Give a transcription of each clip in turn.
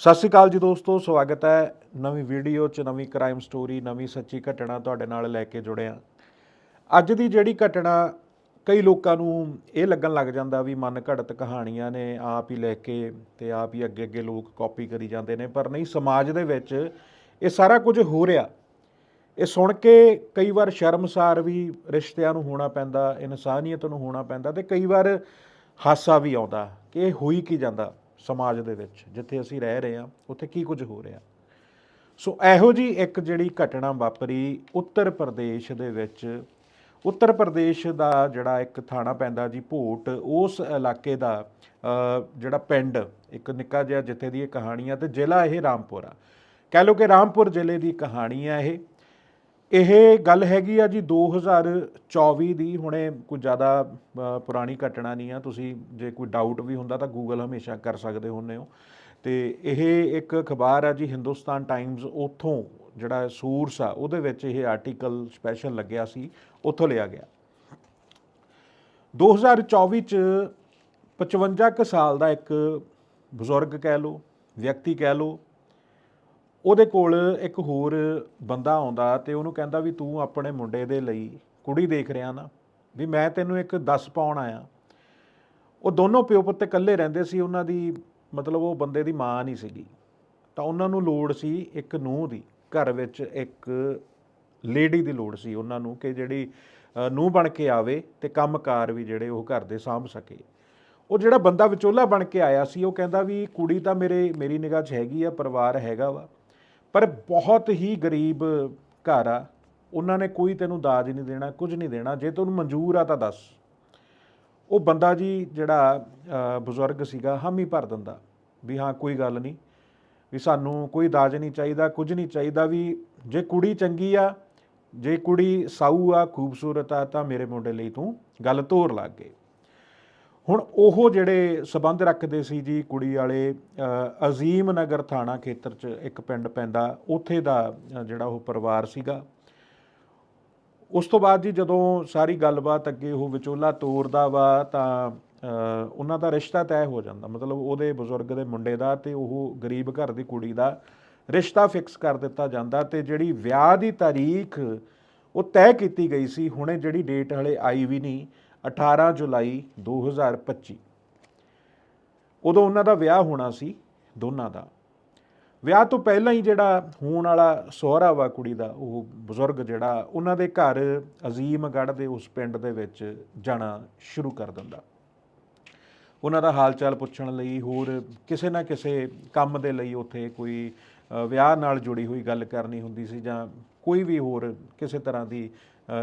ਸਤਿ ਸ਼੍ਰੀ ਅਕਾਲ ਜੀ ਦੋਸਤੋ, ਸਵਾਗਤ ਹੈ ਨਵੀਂ ਵੀਡੀਓ 'ਚ, ਨਵੀਂ ਕ੍ਰਾਈਮ ਸਟੋਰੀ ਨਵੀਂ ਸੱਚੀ ਘਟਨਾ ਤੁਹਾਡੇ ਨਾਲ ਲੈ ਕੇ ਜੁੜਿਆ ਅੱਜ ਦੀ ਜਿਹੜੀ ਘਟਨਾ ਕਈ ਲੋਕਾਂ ਨੂੰ ਇਹ ਲੱਗਣ ਲੱਗ ਜਾਂਦਾ ਵੀ ਮਨ ਘੜਤ ਕਹਾਣੀਆਂ ਨੇ, ਆਪ ਹੀ ਲੈ ਕੇ ਤੇ ਆਪ ਹੀ ਅੱਗੇ ਅੱਗੇ ਲੋਕ ਕਾਪੀ ਕਰੀ ਜਾਂਦੇ ਨੇ, ਪਰ ਨਹੀਂ, ਸਮਾਜ ਦੇ ਵਿੱਚ ਇਹ ਸਾਰਾ ਕੁਝ ਹੋ ਰਿਹਾ। ਇਹ ਸੁਣ ਕੇ ਕਈ ਵਾਰ ਸ਼ਰਮਸਾਰ ਵੀ ਰਿਸ਼ਤਿਆਂ ਨੂੰ ਹੋਣਾ ਪੈਂਦਾ, ਇਨਸਾਨੀਅਤ ਨੂੰ ਹੋਣਾ ਪੈਂਦਾ ਤੇ ਕਈ ਵਾਰ ਹਾਸਾ ਵੀ ਆਉਂਦਾ ਕਿ ਇਹ ਹੋਈ ਕੀ ਜਾਂਦਾ। ਸਮਾਜ ਦੇ ਵਿੱਚ, ਜਿੱਥੇ ਅਸੀਂ ਰਹਿ ਰਹੇ ਹਾਂ, ਉੱਥੇ ਕੀ ਕੁਝ ਹੋ ਰਿਹਾ। ਸੋ ਇਹੋ ਜੀ ਇੱਕ ਜਿਹੜੀ ਘਟਨਾ ਵਾਪਰੀ ਉੱਤਰ ਪ੍ਰਦੇਸ਼ ਦੇ ਵਿੱਚ। ਉੱਤਰ ਪ੍ਰਦੇਸ਼ ਦਾ ਜਿਹੜਾ ਇੱਕ ਥਾਣਾ ਪੈਂਦਾ ਜੀ ਭੋਟ, ਉਸ ਇਲਾਕੇ ਦਾ ਜਿਹੜਾ ਪਿੰਡ, ਇੱਕ ਨਿੱਕਾ ਜਿਹਾ ਜਿੱਥੇ ਦੀ ਇਹ ਕਹਾਣੀ ਆ, ਤੇ ਜ਼ਿਲ੍ਹਾ ਇਹ ਰਾਮਪੁਰ। ਆ ਕਹਿ ਲਓ ਕਿ ਰਾਮਪੁਰ ਜ਼ਿਲ੍ਹੇ ਦੀ ਕਹਾਣੀ ਆ ਇਹ। ਇਹ ਗੱਲ ਹੈਗੀ ਆ ਜੀ 2024 ਦੀ, ਹੁਣੇ ਕੋਈ ਜ਼ਿਆਦਾ ਪੁਰਾਣੀ ਘਟਨਾ ਨਹੀਂ ਆ। ਤੁਸੀਂ ਜੇ ਕੋਈ ਡਾਊਟ ਵੀ ਹੁੰਦਾ ਤਾਂ ਗੂਗਲ ਹਮੇਸ਼ਾ ਕਰ ਸਕਦੇ ਹੁੰਦੇ ਹੋ। ਤੇ ਇਹ ਇੱਕ ਅਖਬਾਰ ਆ ਜੀ ਹਿੰਦੁਸਤਾਨ ਟਾਈਮਜ਼ ਉਥੋਂ ਜਿਹੜਾ ਸੋਰਸ ਆ, ਉਹਦੇ ਵਿੱਚ ਇਹ ਆਰਟੀਕਲ ਸਪੈਸ਼ਲ ਲੱਗਿਆ ਸੀ, ਉੱਥੋਂ ਲਿਆ ਗਿਆ। 2024 ਚ 55 ਕੁ ਸਾਲ ਦਾ ਇੱਕ ਬਜ਼ੁਰਗ ਕਹਿ ਲਓ, ਵਿਅਕਤੀ ਕਹਿ ਲਓ ਉਹਦੇ ਕੋਲ ਇੱਕ ਹੋਰ ਬੰਦਾ ਆਉਂਦਾ ਤੇ ਉਹਨੂੰ ਕਹਿੰਦਾ ਵੀ ਤੂੰ ਆਪਣੇ ਮੁੰਡੇ ਦੇ ਲਈ ਕੁੜੀ ਦੇਖ ਰਿਹਾ ਨਾ, ਵੀ ਮੈਂ ਤੈਨੂੰ ਇੱਕ 10 ਪਾਉਣ ਆਇਆ। ਉਹ ਦੋਨੋਂ ਪਿਓ ਪੁੱਤ ਇਕੱਲੇ ਰਹਿੰਦੇ ਸੀ, ਉਹਨਾਂ ਦੀ ਮਤਲਬ ਉਹ ਬੰਦੇ ਦੀ ਮਾਂ ਨਹੀਂ ਸੀਗੀ। ਤਾਂ ਉਹਨਾਂ ਨੂੰ ਲੋੜ ਸੀ ਇੱਕ ਨੂੰਹ ਦੀ, ਘਰ ਵਿੱਚ ਇੱਕ ਲੇਡੀ ਦੀ ਲੋੜ ਸੀ ਉਹਨਾਂ ਨੂੰ ਕਿ ਜਿਹੜੀ ਨੂੰਹ ਬਣ ਕੇ ਆਵੇ ਤੇ ਕੰਮਕਾਰ ਵੀ ਜਿਹੜੇ ਉਹ ਘਰ ਦੇ ਸਾਂਭ ਸਕੇ। ਉਹ ਜਿਹੜਾ ਬੰਦਾ ਵਿਚੋਲਾ ਬਣ ਕੇ ਆਇਆ ਸੀ, ਉਹ ਕਹਿੰਦਾ ਵੀ ਕੁੜੀ ਤਾਂ ਮੇਰੇ, ਮੇਰੀ ਨਿਗਾਹ 'ਚ ਹੈਗੀ ਆ, ਪਰਿਵਾਰ ਹੈਗਾ ਵਾ। ਪਰ ਬਹੁਤ ਹੀ ਗਰੀਬ ਘਰ ਆ। ਉਹਨਾਂ ਨੇ ਕੋਈ ਤੈਨੂੰ ਦਾਜ ਨਹੀਂ ਦੇਣਾ, ਕੁਝ ਨਹੀਂ ਦੇਣਾ। ਜੇ ਤੈਨੂੰ ਮਨਜ਼ੂਰ ਆ ਤਾਂ ਦੱਸ। ਉਹ ਬੰਦਾ ਜੀ ਜਿਹੜਾ ਬਜ਼ੁਰਗ ਸੀਗਾ, ਹਾਮੀ ਭਰ ਦਿੰਦਾ। ਵੀ ਹਾਂ, ਕੋਈ ਗੱਲ ਨਹੀਂ। ਵੀ ਸਾਨੂੰ ਕੋਈ ਦਾਜ ਨਹੀਂ ਚਾਹੀਦਾ, ਕੁਝ ਨਹੀਂ ਚਾਹੀਦਾ। ਵੀ ਜੇ ਕੁੜੀ ਚੰਗੀ ਆ, ਜੇ ਕੁੜੀ ਸਾਊ ਆ, ਖੂਬਸੂਰਤ ਆ, ਤਾਂ ਮੇਰੇ ਮੁੰਡੇ ਲਈ ਤੂੰ ਗੱਲ ਤੋਰ ਲੱਗ ਗਏ। ਹੁਣ ਉਹ ਜਿਹੜੇ ਸਬੰਧ ਰੱਖਦੇ ਸੀ ਜੀ ਕੁੜੀ ਵਾਲੇ ਅਜ਼ੀਮ ਨਗਰ ਥਾਣਾ ਖੇਤਰ 'ਚ ਇੱਕ ਪਿੰਡ ਪੈਂਦਾ, ਉੱਥੇ ਦਾ ਜਿਹੜਾ ਉਹ ਪਰਿਵਾਰ ਸੀਗਾ। ਉਸ ਤੋਂ ਬਾਅਦ ਜੀ ਜਦੋਂ ਸਾਰੀ ਗੱਲਬਾਤ ਅੱਗੇ ਉਹ ਵਿਚੋਲਾ ਤੋਰਦਾ ਵਾ ਤਾਂ ਉਹਨਾਂ ਦਾ ਰਿਸ਼ਤਾ ਤੈਅ ਹੋ ਜਾਂਦਾ। ਮਤਲਬ ਉਹਦੇ ਬਜ਼ੁਰਗ ਦੇ ਮੁੰਡੇ ਦਾ ਤੇ ਉਹ ਗਰੀਬ ਘਰ ਦੀ ਕੁੜੀ ਦਾ ਰਿਸ਼ਤਾ ਫਿਕਸ ਕਰ ਦਿੱਤਾ ਜਾਂਦਾ ਤੇ ਜਿਹੜੀ ਵਿਆਹ ਦੀ ਤਾਰੀਖ ਉਹ ਤੈਅ ਕੀਤੀ ਗਈ ਸੀ। ਹੁਣੇ ਜਿਹੜੀ ਡੇਟ ਹਲੇ ਆਈ ਵੀ ਨਹੀਂ। 18 ਜੁਲਾਈ 2025 ਉਦੋਂ ਉਹਨਾਂ ਦਾ ਵਿਆਹ ਹੋਣਾ ਸੀ, ਦੋਨਾਂ ਦਾ। ਵਿਆਹ ਤੋਂ ਪਹਿਲਾਂ ਹੀ ਜਿਹੜਾ ਹੋਣ ਵਾਲਾ ਸਹੁਰਾ ਵਾ, ਕੁੜੀ ਦਾ, ਉਹ ਬਜ਼ੁਰਗ ਜਿਹੜਾ, ਉਹਨਾਂ ਦੇ ਘਰ ਅਜ਼ੀਮਗੜ੍ਹ ਦੇ ਉਸ ਪਿੰਡ ਦੇ ਵਿੱਚ ਜਾਣਾ ਸ਼ੁਰੂ ਕਰ ਦਿੰਦਾ। ਉਹਨਾਂ ਦਾ ਹਾਲ ਚਾਲ ਪੁੱਛਣ ਲਈ ਹੋਰ ਕਿਸੇ ਨਾ ਕਿਸੇ ਕੰਮ ਦੇ ਲਈ ਉੱਥੇ ਕੋਈ ਵਿਆਹ ਨਾਲ ਜੁੜੀ ਹੋਈ ਗੱਲ ਕਰਨੀ ਹੁੰਦੀ ਸੀ ਜਾਂ ਕੋਈ ਵੀ ਹੋਰ ਕਿਸੇ ਤਰ੍ਹਾਂ ਦੀ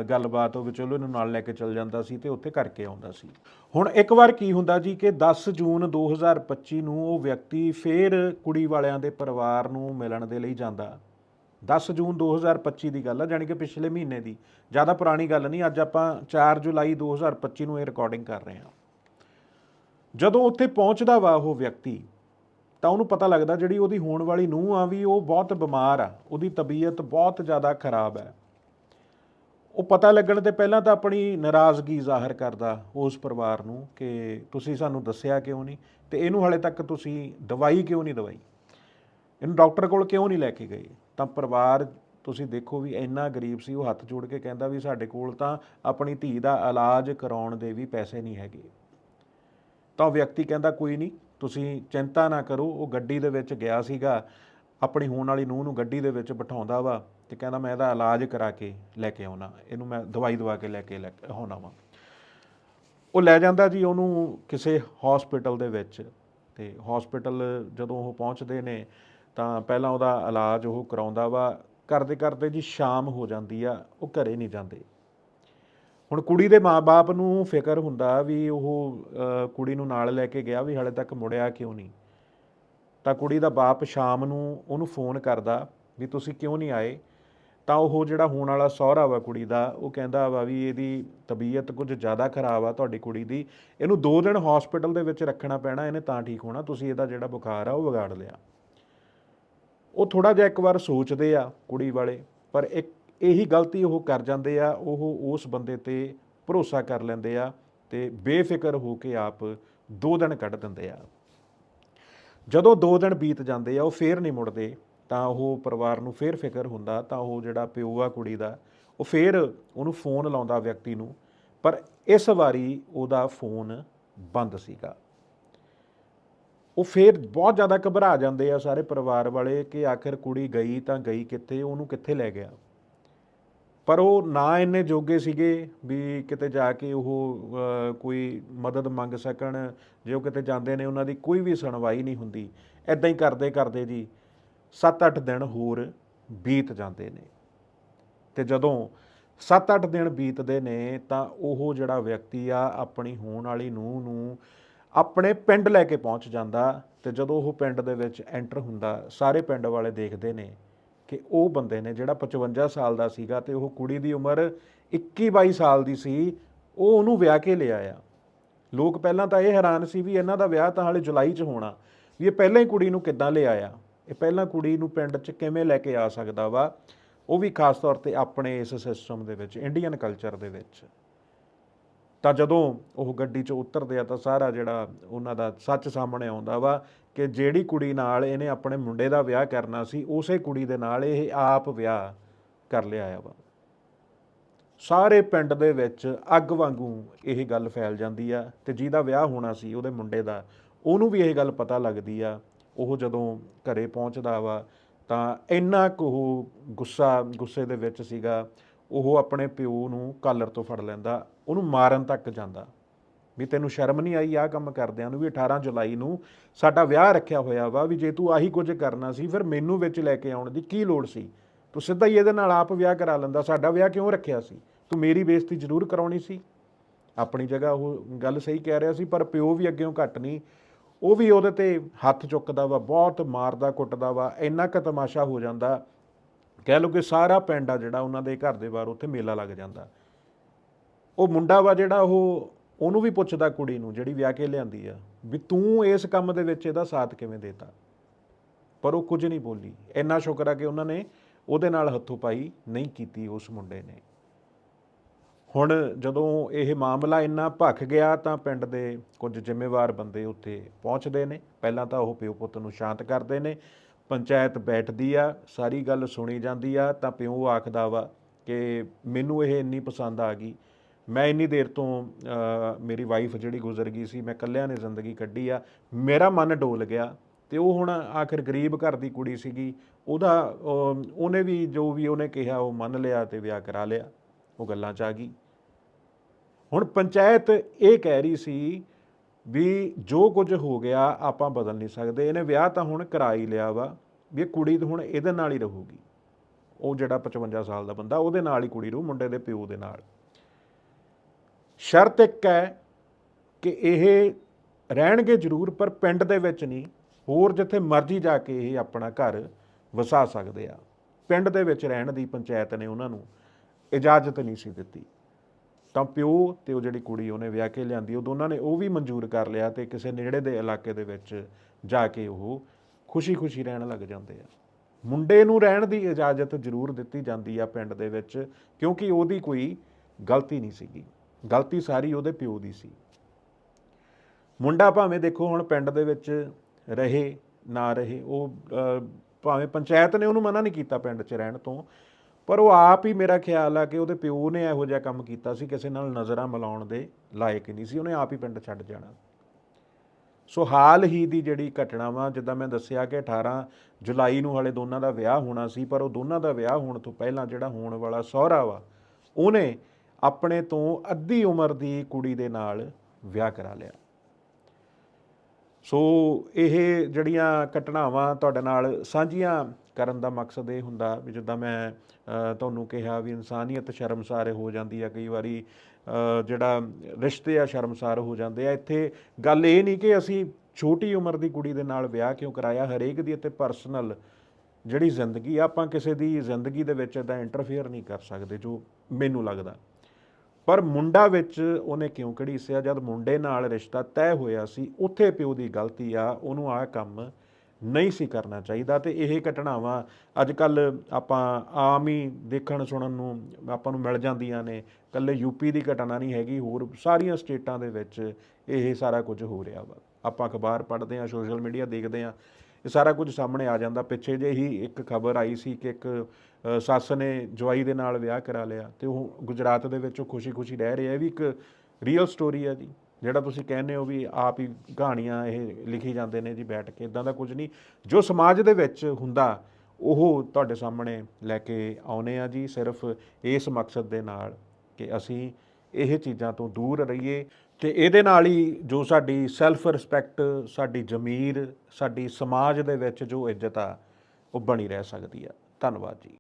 ਗੱਲਬਾਤ ਉਹ ਵਿਚੋਲੋ ਇਹਨੂੰ ਨਾਲ ਲੈ ਕੇ ਚੱਲ ਜਾਂਦਾ ਸੀ ਤੇ ਉੱਥੇ ਕਰਕੇ ਆਉਂਦਾ ਸੀ। ਹੁਣ ਇੱਕ ਵਾਰ ਕੀ ਹੁੰਦਾ ਜੀ ਕਿ 10 ਜੂਨ 2025 ਨੂੰ ਉਹ ਵਿਅਕਤੀ ਫੇਰ ਕੁੜੀ ਵਾਲਿਆਂ ਦੇ ਪਰਿਵਾਰ ਨੂੰ ਮਿਲਣ ਦੇ ਲਈ ਜਾਂਦਾ। 10 ਜੂਨ 2025 ਦੀ ਗੱਲ ਆ, ਜਾਣੀ ਕਿ ਪਿਛਲੇ ਮਹੀਨੇ ਦੀ। ਜ਼ਿਆਦਾ ਪੁਰਾਣੀ ਗੱਲ ਨਹੀਂ, ਅੱਜ ਆਪਾਂ 4 ਜੁਲਾਈ 2025 ਨੂੰ ਇਹ ਰਿਕਾਰਡਿੰਗ ਕਰ ਰਹੇ ਹਾਂ। ਜਦੋਂ ਉੱਥੇ ਪਹੁੰਚਦਾ ਵਾ ਉਹ ਵਿਅਕਤੀ, ਤਾਂ ਉਹਨੂੰ ਪਤਾ ਲੱਗਦਾ ਜਿਹੜੀ ਉਹਦੀ ਹੋਣ ਵਾਲੀ ਨੂੰਹ ਆ ਵੀ ਉਹ ਬਹੁਤ ਬਿਮਾਰ ਆ, ਉਹਦੀ ਤਬੀਅਤ ਬਹੁਤ ਜ਼ਿਆਦਾ ਖਰਾਬ ਹੈ ਉਹ ਪਤਾ ਲੱਗਣ ਤੇ ਪਹਿਲਾਂ ਤਾਂ ਆਪਣੀ ਨਾਰਾਜ਼ਗੀ ਜ਼ਾਹਰ ਕਰਦਾ ਉਸ ਪਰਿਵਾਰ ਨੂੰ ਕਿ ਤੁਸੀਂ ਸਾਨੂੰ ਦੱਸਿਆ ਕਿਉਂ ਨਹੀਂ ਤੇ ਇਹਨੂੰ ਹਾਲੇ ਤੱਕ ਤੁਸੀਂ ਦਵਾਈ ਕਿਉਂ ਨਹੀਂ ਦਵਾਈ? ਇਹਨੂੰ ਡਾਕਟਰ ਕੋਲ ਕਿਉਂ ਨਹੀਂ ਲੈ ਕੇ ਗਏ? ਤਾਂ ਪਰਿਵਾਰ ਤੁਸੀਂ ਦੇਖੋ ਵੀ ਇੰਨਾ ਗਰੀਬ ਸੀ, ਉਹ ਹੱਥ ਜੋੜ ਕੇ ਕਹਿੰਦਾ ਵੀ ਸਾਡੇ ਕੋਲ ਤਾਂ ਆਪਣੀ ਧੀ ਦਾ ਇਲਾਜ ਕਰਾਉਣ ਦੇ ਵੀ ਪੈਸੇ ਨਹੀਂ ਹੈਗੇ। ਤਾਂ ਉਹ ਵਿਅਕਤੀ ਕਹਿੰਦਾ ਕੋਈ ਨਹੀਂ, ਤੁਸੀਂ ਚਿੰਤਾ ਨਾ ਕਰੋ, ਉਹ ਗੱਡੀ ਦੇ ਵਿੱਚ ਗਿਆ ਸੀਗਾ, ਆਪਣੀ ਹੋਣ ਵਾਲੀ ਨੂੰਹ ਨੂੰ ਗੱਡੀ ਦੇ ਵਿੱਚ ਬਿਠਾਉਂਦਾ ਵਾ। ਤੇ ਕਹਿੰਦਾ ਮੈਂ ਇਹਦਾ ਇਲਾਜ ਕਰਾ ਕੇ ਲੈ ਕੇ ਆਉਣਾ। ਇਹਨੂੰ ਮੈਂ ਦਵਾਈ ਦਵਾ ਕੇ ਲੈ ਕੇ ਲੈ ਆਉਣਾ ਵਾ ਉਹ ਲੈ ਜਾਂਦਾ ਜੀ ਉਹਨੂੰ ਕਿਸੇ ਹਸਪੀਟਲ ਦੇ ਵਿੱਚ ਤੇ ਹਸਪੀਟਲ ਜਦੋਂ ਉਹ ਪਹੁੰਚਦੇ ਨੇ ਤਾਂ ਪਹਿਲਾਂ ਉਹਦਾ ਇਲਾਜ ਉਹ ਕਰਾਉਂਦਾ ਵਾ। ਕਰਦੇ ਕਰਦੇ ਜੀ ਸ਼ਾਮ ਹੋ ਜਾਂਦੀ ਆ, ਉਹ ਘਰੇ ਨਹੀਂ ਜਾਂਦੇ। ਹੁਣ ਕੁੜੀ ਦੇ ਮਾਪੇ ਨੂੰ ਫਿਕਰ ਹੁੰਦਾ ਵੀ ਉਹ ਕੁੜੀ ਨੂੰ ਨਾਲ ਲੈ ਕੇ ਗਿਆ ਵੀ ਹਾਲੇ ਤੱਕ ਮੁੜਿਆ ਕਿਉਂ ਨਹੀਂ। ਤਾਂ ਕੁੜੀ ਦਾ ਬਾਪ ਸ਼ਾਮ ਨੂੰ ਉਹਨੂੰ ਫੋਨ ਕਰਦਾ ਵੀ ਤੁਸੀਂ ਕਿਉਂ ਨਹੀਂ ਆਏ? ਤਾਂ ਉਹ ਜਿਹੜਾ ਹੋਣ ਵਾਲਾ ਸਹੁਰਾ ਵਾ ਕੁੜੀ ਦਾ, ਉਹ ਕਹਿੰਦਾ ਵਾ ਵੀ ਇਹਦੀ ਤਬੀਅਤ ਕੁਝ ਜ਼ਿਆਦਾ ਖਰਾਬ ਆ ਤੁਹਾਡੀ ਕੁੜੀ ਦੀ, ਇਹਨੂੰ 2 ਦਿਨ ਹਸਪੀਟਲ ਦੇ ਵਿੱਚ ਰੱਖਣਾ ਪੈਣਾ, ਇਹਨੇ ਤਾਂ ਠੀਕ ਹੋਣਾ, ਤੁਸੀਂ ਇਹਦਾ ਜਿਹੜਾ ਬੁਖਾਰ ਆ ਉਹ ਵਿਗਾੜ ਲਿਆ। ਉਹ ਥੋੜਾ ਜਿਹਾ ਇੱਕ ਵਾਰ ਸੋਚਦੇ ਆ ਕੁੜੀ ਵਾਲੇ, ਪਰ ਇੱਕ, ਇਹੀ ਗਲਤੀ ਉਹ ਕਰ ਜਾਂਦੇ ਆ, ਉਹ ਉਸ ਬੰਦੇ ਤੇ ਭਰੋਸਾ ਕਰ ਲੈਂਦੇ ਆ ਤੇ ਬੇਫਿਕਰ ਹੋ ਕੇ ਆਪ ਦੋ ਦਿਨ ਕੱਢ ਦਿੰਦੇ ਆ। ਜਦੋਂ 2 ਦਿਨ ਬੀਤ ਜਾਂਦੇ ਆ, ਉਹ ਫੇਰ ਨਹੀਂ ਮੁੜਦੇ। ਤਾਂ ਉਹ ਪਰਿਵਾਰ ਨੂੰ ਫੇਰ ਫਿਕਰ ਹੁੰਦਾ, ਤਾਂ ਉਹ ਜਿਹੜਾ ਪਿਓ ਆ ਕੁੜੀ ਦਾ, ਉਹ ਫੇਰ ਉਹਨੂੰ ਫੋਨ ਲਾਉਂਦਾ ਵਿਅਕਤੀ ਨੂੰ, ਪਰ ਇਸ ਵਾਰੀ ਉਹਦਾ ਫੋਨ ਬੰਦ ਸੀਗਾ। ਉਹ ਫੇਰ ਬਹੁਤ ਜ਼ਿਆਦਾ ਘਬਰਾ ਜਾਂਦੇ ਆ ਸਾਰੇ ਪਰਿਵਾਰ ਵਾਲੇ ਕਿ ਆਖਿਰ ਕੁੜੀ ਗਈ ਤਾਂ ਗਈ ਕਿੱਥੇ, ਉਹਨੂੰ ਕਿੱਥੇ ਲੈ ਗਿਆ। ਪਰ ਉਹ ਨਾ ਇੰਨੇ ਜੋਗੇ ਸੀਗੇ ਵੀ ਕਿਤੇ ਜਾ ਕੇ ਉਹ ਕੋਈ ਮਦਦ ਮੰਗ ਸਕਣ, ਜੇ ਉਹ ਕਿਤੇ ਜਾਂਦੇ ਨੇ, ਉਹਨਾਂ ਦੀ ਕੋਈ ਵੀ ਸੁਣਵਾਈ ਨਹੀਂ ਹੁੰਦੀ। ਐਦਾਂ ਹੀ ਕਰਦੇ ਕਰਦੇ ਜੀ 7-8 ਦਿਨ ਹੋਰ ਬੀਤ ਜਾਂਦੇ ਨੇ। ਤੇ ਜਦੋਂ 7-8 ਦਿਨ ਬੀਤਦੇ ਨੇ, ਤਾਂ ਉਹ ਜਿਹੜਾ ਵਿਅਕਤੀ ਆ, ਆਪਣੀ ਹੋਣ ਵਾਲੀ ਨੂੰਹ ਨੂੰ ਆਪਣੇ ਪਿੰਡ ਲੈ ਕੇ ਪਹੁੰਚ ਜਾਂਦਾ ਤੇ ਜਦੋਂ ਉਹ ਪਿੰਡ ਦੇ ਵਿੱਚ ਐਂਟਰ ਹੁੰਦਾ, ਸਾਰੇ ਪਿੰਡ ਵਾਲੇ ਦੇਖਦੇ ਨੇ ਕਿ ਉਹ ਬੰਦੇ ਨੇ ਜਿਹੜਾ 55 ਸਾਲ ਦਾ ਸੀਗਾ ਤੇ ਉਹ ਕੁੜੀ ਦੀ ਉਮਰ 21-22 ਸਾਲ ਦੀ ਸੀ, ਉਹ ਉਹਨੂੰ ਵਿਆਹ ਕੇ ਲਿਆ ਆ। ਲੋਕ ਪਹਿਲਾਂ ਤਾਂ ਇਹ ਹੈਰਾਨ ਸੀ ਵੀ ਇਹਨਾਂ ਦਾ ਵਿਆਹ ਤਾਂ ਹਾਲੇ ਜੁਲਾਈ 'ਚ ਹੋਣਾ, ਵੀ ਇਹ ਪਹਿਲਾਂ ਹੀ ਕੁੜੀ ਨੂੰ ਕਿੱਦਾਂ ਲੈ ਆਇਆ ਇਹ ਪਹਿਲਾਂ ਕੁੜੀ ਨੂੰ ਪਿੰਡ 'ਚ ਕਿਵੇਂ ਲੈ ਕੇ ਆ ਸਕਦਾ ਵਾ? ਉਹ ਵੀ ਖਾਸ ਤੌਰ ਤੇ ਆਪਣੇ ਇਸ ਸਿਸਟਮ ਦੇ ਵਿੱਚ ਇੰਡੀਅਨ ਕਲਚਰ ਦੇ ਵਿੱਚ। ਤਾਂ ਜਦੋਂ ਉਹ ਗੱਡੀ 'ਚ ਉਤਰਦੇ ਆ ਤਾਂ ਸਾਰਾ ਜਿਹੜਾ ਉਹਨਾਂ ਦਾ ਸੱਚ ਸਾਹਮਣੇ ਆਉਂਦਾ ਵਾ ਕਿ ਜਿਹੜੀ ਕੁੜੀ ਨਾਲ ਇਹਨੇ ਆਪਣੇ ਮੁੰਡੇ ਦਾ ਵਿਆਹ ਕਰਨਾ ਸੀ, ਉਸੇ ਕੁੜੀ ਦੇ ਨਾਲ ਇਹ ਆਪ ਵਿਆਹ ਕਰ ਲਿਆ ਆ ਵਾ। ਸਾਰੇ ਪਿੰਡ ਦੇ ਵਿੱਚ ਅੱਗ ਵਾਂਗੂ ਇਹ ਗੱਲ ਫੈਲ ਜਾਂਦੀ ਆ ਤੇ ਜਿਹਦਾ ਵਿਆਹ ਹੋਣਾ ਸੀ ਉਹਦੇ ਮੁੰਡੇ ਦਾ, ਉਹਨੂੰ ਵੀ ਇਹ ਗੱਲ ਪਤਾ ਲੱਗਦੀ ਆ ਉਹ ਜਦੋਂ ਘਰੇ ਪਹੁੰਚਦਾ ਵਾ, ਤਾਂ ਇੰਨਾ ਕੁ ਉਹ ਗੁੱਸਾ, ਗੁੱਸੇ ਦੇ ਵਿੱਚ ਸੀਗਾ, ਉਹ ਆਪਣੇ ਪਿਓ ਨੂੰ ਕਾਲਰ ਤੋਂ ਫੜ ਲੈਂਦਾ, ਉਹਨੂੰ ਮਾਰਨ ਤੱਕ ਜਾਂਦਾ। ਵੀ ਤੈਨੂੰ ਸ਼ਰਮ ਨਹੀਂ ਆਈ ਆਹ ਕੰਮ ਕਰਦਿਆਂ ਨੂੰ ਵੀ 18 ਜੁਲਾਈ ਨੂੰ ਸਾਡਾ ਵਿਆਹ ਰੱਖਿਆ ਹੋਇਆ ਵਾ, ਵੀ ਜੇ ਤੂੰ ਆਹੀ ਕੁਝ ਕਰਨਾ ਸੀ, ਫਿਰ ਮੈਨੂੰ ਵਿੱਚ ਲੈ ਕੇ ਆਉਣ ਦੀ ਕੀ ਲੋੜ ਸੀ? ਤੂੰ ਸਿੱਧਾ ਹੀ ਇਹਦੇ ਨਾਲ ਆਪ ਵਿਆਹ ਕਰਾ ਲੈਂਦਾ, ਸਾਡਾ ਵਿਆਹ ਕਿਉਂ ਰੱਖਿਆ ਸੀ? ਤੂੰ ਮੇਰੀ ਬੇਇੱਜ਼ਤੀ ਜ਼ਰੂਰ ਕਰਾਉਣੀ ਸੀ। ਆਪਣੀ ਜਗ੍ਹਾ ਉਹ ਗੱਲ ਸਹੀ ਕਹਿ ਰਿਹਾ ਸੀ, ਪਰ ਪਿਓ ਵੀ ਅੱਗੇੋਂ ਘੱਟ ਨਹੀਂ। ਉਹ ਵੀ ਉਹਦੇ ਤੇ ਹੱਥ ਚੁੱਕਦਾ ਵਾ, ਬਹੁਤ ਮਾਰਦਾ, ਕੁੱਟਦਾ ਵਾ, ਇੰਨਾ ਕੁ ਤਮਾਸ਼ਾ ਹੋ ਜਾਂਦਾ। ਕਹਿ ਲਓ ਕਿ ਸਾਰਾ ਪਿੰਡ ਆ ਜਿਹੜਾ ਉਹਨਾਂ ਦੇ ਘਰ ਦੇ ਬਾਹਰ ਉੱਥੇ ਮੇਲਾ ਲੱਗ ਜਾਂਦਾ। ਉਹ ਮੁੰਡਾ ਵਾ ਜਿਹੜਾ ਉਹ, ਉਹਨੂੰ ਵੀ ਪੁੱਛਦਾ ਕੁੜੀ ਨੂੰ, ਜਿਹੜੀ ਵਿਆਹ ਕੇ ਲਿਆਂਦੀ ਆ, ਵੀ ਤੂੰ ਇਸ ਕੰਮ ਦੇ ਵਿੱਚ ਇਹਦਾ ਸਾਥ ਕਿਵੇਂ ਦੇਤਾ? ਪਰ ਉਹ ਕੁਝ ਨਹੀਂ ਬੋਲੀ। ਇੰਨਾ ਸ਼ੁਕਰ ਆ ਕਿ ਉਹਨਾਂ ਨੇ ਉਹਦੇ ਨਾਲ ਹੱਥੋਂ ਪਾਈ ਨਹੀਂ ਕੀਤੀ ਉਸ ਮੁੰਡੇ ਨੇ। ਹੁਣ ਜਦੋਂ ਇਹ ਮਾਮਲਾ ਇੰਨਾ ਭਖ ਗਿਆ ਤਾਂ ਪਿੰਡ ਦੇ ਕੁਝ ਜ਼ਿੰਮੇਵਾਰ ਬੰਦੇ ਉੱਥੇ ਪਹੁੰਚਦੇ ਨੇ। ਪਹਿਲਾਂ ਤਾਂ ਉਹ ਪਿਓ ਪੁੱਤ ਨੂੰ ਸ਼ਾਂਤ ਕਰਦੇ ਨੇ। ਪੰਚਾਇਤ ਬੈਠਦੀ ਆ, ਸਾਰੀ ਗੱਲ ਸੁਣੀ ਜਾਂਦੀ ਆ, ਤਾਂ ਪਿਓ ਆਖਦਾ ਵਾ ਕਿ ਮੈਨੂੰ ਇਹ ਇੰਨੀ ਪਸੰਦ ਆ ਗਈ। ਮੈਂ ਇੰਨੀ ਦੇਰ ਤੋਂ ਮੇਰੀ ਵਾਈਫ ਜਿਹੜੀ ਗੁਜ਼ਰ ਗਈ ਸੀ, ਮੈਂ ਇਕੱਲਿਆਂ ਨੇ ਜ਼ਿੰਦਗੀ ਕੱਢੀ ਆ। ਮੇਰਾ ਮਨ ਡੋਲ ਗਿਆ ਤੇ ਉਹ ਹੁਣ ਆਖਿਰ ਗਰੀਬ ਘਰ ਦੀ ਕੁੜੀ ਸੀਗੀ। ਉਹਦਾ ਉਹਨੇ ਵੀ ਜੋ ਵੀ ਉਹਨੇ ਕਿਹਾ ਉਹ ਮੰਨ ਲਿਆ ਤੇ ਵਿਆਹ ਕਰਾ ਲਿਆ। ਉਹ ਗੱਲਾਂ 'ਚ ਆ ਗਈ। ਹੁਣ ਪੰਚਾਇਤ ਇਹ ਕਹਿ ਰਹੀ ਸੀ ਵੀ ਜੋ ਕੁਝ ਹੋ ਗਿਆ ਆਪਾਂ ਬਦਲ ਨਹੀਂ ਸਕਦੇ, ਇਹਨੇ ਵਿਆਹ ਤਾਂ ਹੁਣ ਕਰਾ ਹੀ ਲਿਆ ਵਾ, ਵੀ ਇਹ ਕੁੜੀ ਤਾਂ ਹੁਣ ਇਹਦੇ ਨਾਲ ਹੀ ਰਹੂਗੀ। ਉਹ ਜਿਹੜਾ 55 ਸਾਲ ਦਾ ਬੰਦਾ, ਉਹਦੇ ਨਾਲ ਹੀ ਕੁੜੀ ਰਹੂ, ਮੁੰਡੇ ਦੇ ਪਿਓ ਦੇ ਨਾਲ। ਸ਼ਰਤ ਇੱਕ ਹੈ ਕਿ ਇਹ ਰਹਿਣਗੇ ਜ਼ਰੂਰ, ਪਰ ਪਿੰਡ ਦੇ ਵਿੱਚ ਨਹੀਂ, ਹੋਰ ਜਿੱਥੇ ਮਰਜ਼ੀ ਜਾ ਕੇ ਇਹ ਆਪਣਾ ਘਰ ਵਸਾ ਸਕਦੇ ਆ। ਪਿੰਡ ਦੇ ਵਿੱਚ ਰਹਿਣ ਦੀ ਪੰਚਾਇਤ ਨੇ ਉਹਨਾਂ ਨੂੰ ਇਜਾਜ਼ਤ ਨਹੀਂ ਸੀ ਦਿੱਤੀ। ਤਾਂ ਪਿਓ ਤੇ ਉਹ ਜਿਹੜੀ ਕੁੜੀ ਉਹਨੇ ਵਿਆਹ ਕੇ ਲਿਆਂਦੀ, ਉਹ ਦੋਨਾਂ ਨੇ ਉਹ ਵੀ ਮਨਜ਼ੂਰ ਕਰ ਲਿਆ ਤੇ ਕਿਸੇ ਨੇੜੇ ਦੇ ਇਲਾਕੇ ਦੇ ਵਿੱਚ ਜਾ ਕੇ ਉਹ ਖੁਸ਼ੀ-ਖੁਸ਼ੀ ਰਹਿਣ ਲੱਗ ਜਾਂਦੇ ਆ। ਮੁੰਡੇ ਨੂੰ ਰਹਿਣ ਦੀ ਇਜਾਜ਼ਤ ਜ਼ਰੂਰ ਦਿੱਤੀ ਜਾਂਦੀ ਆ ਪਿੰਡ ਦੇ ਵਿੱਚ, ਕਿਉਂਕਿ ਉਹਦੀ ਕੋਈ ਗਲਤੀ ਨਹੀਂ ਸੀਗੀ। ਗਲਤੀ ਸਾਰੀ ਉਹਦੇ ਪਿਓ ਦੀ ਸੀ। ਮੁੰਡਾ ਭਾਵੇਂ ਦੇਖੋ ਹੁਣ ਪਿੰਡ ਦੇ ਵਿੱਚ ਰਹੇ, ਨਾ ਰਹੇ, ਉਹ ਭਾਵੇਂ ਪੰਚਾਇਤ ਨੇ ਉਹਨੂੰ ਮਨਾ ਨਹੀਂ ਕੀਤਾ ਪਿੰਡ 'ਚ ਰਹਿਣ ਤੋਂ ਪਰ ਉਹ ਆਪ ਹੀ ਮੇਰਾ ਖਿਆਲ ਆ ਕਿ ਉਹਦੇ ਪਿਓ ਨੇ ਇਹੋ ਜਿਹਾ ਕੰਮ ਕੀਤਾ ਸੀ, ਕਿਸੇ ਨਾਲ ਨਜ਼ਰਾਂ ਮਿਲਾਉਣ ਦੇ ਲਾਇਕ ਨਹੀਂ ਸੀ, ਉਹਨੇ ਆਪ ਹੀ ਪਿੰਡ ਛੱਡ ਜਾਣਾ। ਸੋ ਹਾਲ ਹੀ ਦੀ ਜਿਹੜੀ ਘਟਨਾ ਵਾ, ਜਿੱਦਾਂ ਮੈਂ ਦੱਸਿਆ ਕਿ 18 ਜੁਲਾਈ ਨੂੰ ਹਾਲੇ ਦੋਨਾਂ ਦਾ ਵਿਆਹ ਹੋਣਾ ਸੀ, ਪਰ ਉਹ ਦੋਨਾਂ ਦਾ ਵਿਆਹ ਹੋਣ ਤੋਂ ਪਹਿਲਾਂ ਜਿਹੜਾ ਹੋਣ ਵਾਲਾ ਸਹੁਰਾ ਵਾ, ਉਹਨੇ ਆਪਣੇ ਤੋਂ ਅੱਧੀ ਉਮਰ ਦੀ ਕੁੜੀ ਦੇ ਨਾਲ ਵਿਆਹ ਕਰਾ ਲਿਆ। ਸੋ ਇਹ ਜਿਹੜੀਆਂ ਘਟਨਾਵਾਂ ਤੁਹਾਡੇ ਨਾਲ ਸਾਂਝੀਆਂ ਕਰਨ ਦਾ ਮਕਸਦ ਇਹ ਹੁੰਦਾ ਵੀ ਜਿੱਦਾਂ ਮੈਂ ਤੁਹਾਨੂੰ ਕਿਹਾ ਵੀ ਇਨਸਾਨੀਅਤ ਸ਼ਰਮਸਾਰ ਹੋ ਜਾਂਦੀ ਆ, ਕਈ ਵਾਰੀ ਜਿਹੜਾ ਰਿਸ਼ਤੇ ਆ ਸ਼ਰਮਸਾਰ ਹੋ ਜਾਂਦੇ ਆ। ਇੱਥੇ ਗੱਲ ਇਹ ਨਹੀਂ ਕਿ ਅਸੀਂ ਛੋਟੀ ਉਮਰ ਦੀ ਕੁੜੀ ਦੇ ਨਾਲ ਵਿਆਹ ਕਿਉਂ ਕਰਾਇਆ, ਹਰੇਕ ਦੀ ਅਤੇ ਪਰਸਨਲ ਜਿਹੜੀ ਜ਼ਿੰਦਗੀ ਆ, ਆਪਾਂ ਕਿਸੇ ਦੀ ਜ਼ਿੰਦਗੀ ਦੇ ਵਿੱਚ ਇਦਾਂ ਇੰਟਰਫੇਅਰ ਨਹੀਂ ਕਰ ਸਕਦੇ, ਜੋ ਮੈਨੂੰ ਲੱਗਦਾ। ਪਰ ਮੁੰਡਾ ਵਿੱਚ ਉਹਨੇ ਕਿਉਂ ਘੜੀਸਿਆ? ਜਦ ਮੁੰਡੇ ਨਾਲ ਰਿਸ਼ਤਾ ਤੈਅ ਹੋਇਆ ਸੀ, ਉੱਥੇ ਪਿਓ ਦੀ ਗਲਤੀ ਆ, ਉਹਨੂੰ ਆਹ ਕੰਮ ਨਹੀਂ ਸੀ ਕਰਨਾ ਚਾਹੀਦਾ ਤੇ ਇਹ ਘਟਨਾਵਾਂ ਅੱਜ ਕੱਲ ਆਪਾਂ ਆਮ ਹੀ ਦੇਖਣ ਸੁਣਨ ਨੂੰ ਆਪਾਂ ਨੂੰ ਮਿਲ ਜਾਂਦੀਆਂ ਨੇ। ਕੱਲੇ ਯੂਪੀ ਦੀ ਘਟਨਾ ਨਹੀਂ ਹੈਗੀ, ਹੋਰ ਸਾਰੀਆਂ ਸਟੇਟਾਂ ਦੇ ਵਿੱਚ ਇਹ ਸਾਰਾ ਕੁਝ ਹੋ ਰਿਹਾ ਵਾ। ਆਪਾਂ ਅਖਬਾਰ ਪੜ੍ਹਦੇ ਆ ਸੋਸ਼ਲ ਮੀਡੀਆ ਦੇਖਦੇ ਆ ਇਹ ਸਾਰਾ ਕੁਝ ਸਾਹਮਣੇ ਆ ਜਾਂਦਾ। ਪਿੱਛੇ ਜੇ ਹੀ ਇੱਕ ਖਬਰ ਆਈ ਸੀ ਕਿ ਇੱਕ ਸੱਸ ਨੇ ਜਵਾਈ ਦੇ ਨਾਲ ਵਿਆਹ ਕਰਾ ਲਿਆ ਤੇ ਉਹ ਗੁਜਰਾਤ ਦੇ ਵਿੱਚ ਉਹ ਖੁਸ਼ੀ-ਖੁਸ਼ੀ ਰਹਿ ਰਿਹਾ, ਇਹ ਵੀ ਇੱਕ ਰੀਅਲ ਸਟੋਰੀ ਹੈ ਜੀ। ਜਿਹੜਾ ਤੁਸੀਂ ਕਹਿੰਦੇ ਹੋ ਵੀ ਆਪ ਹੀ ਕਹਾਣੀਆਂ ਇਹ ਲਿਖੀ ਜਾਂਦੇ ਨੇ ਜੀ ਬੈਠ ਕੇ ਇਦਾਂ ਦਾ ਕੁਝ ਨਹੀਂ। ਜੋ ਸਮਾਜ ਦੇ ਵਿੱਚ ਹੁੰਦਾ, ਉਹ ਤੁਹਾਡੇ ਸਾਹਮਣੇ ਲੈ ਕੇ ਆਉਨੇ ਆ ਜੀ, ਸਿਰਫ ਇਸ ਮਕਸਦ ਦੇ ਨਾਲ ਕਿ ਅਸੀਂ ਇਹ ਚੀਜ਼ਾਂ ਤੋਂ ਦੂਰ ਰਹੀਏ ਤੇ ਇਹਦੇ ਨਾਲ ਹੀ ਜੋ ਸਾਡੀ ਸੈਲਫ ਰਿਸਪੈਕਟ ਸਾਡੀ ਜ਼ਮੀਰ, ਸਾਡੀ ਸਮਾਜ ਦੇ ਵਿੱਚ ਜੋ ਇੱਜ਼ਤ ਆ, ਉਹ ਬਣੀ ਰਹਿ ਸਕਦੀ ਆ। ਧੰਨਵਾਦ ਜੀ।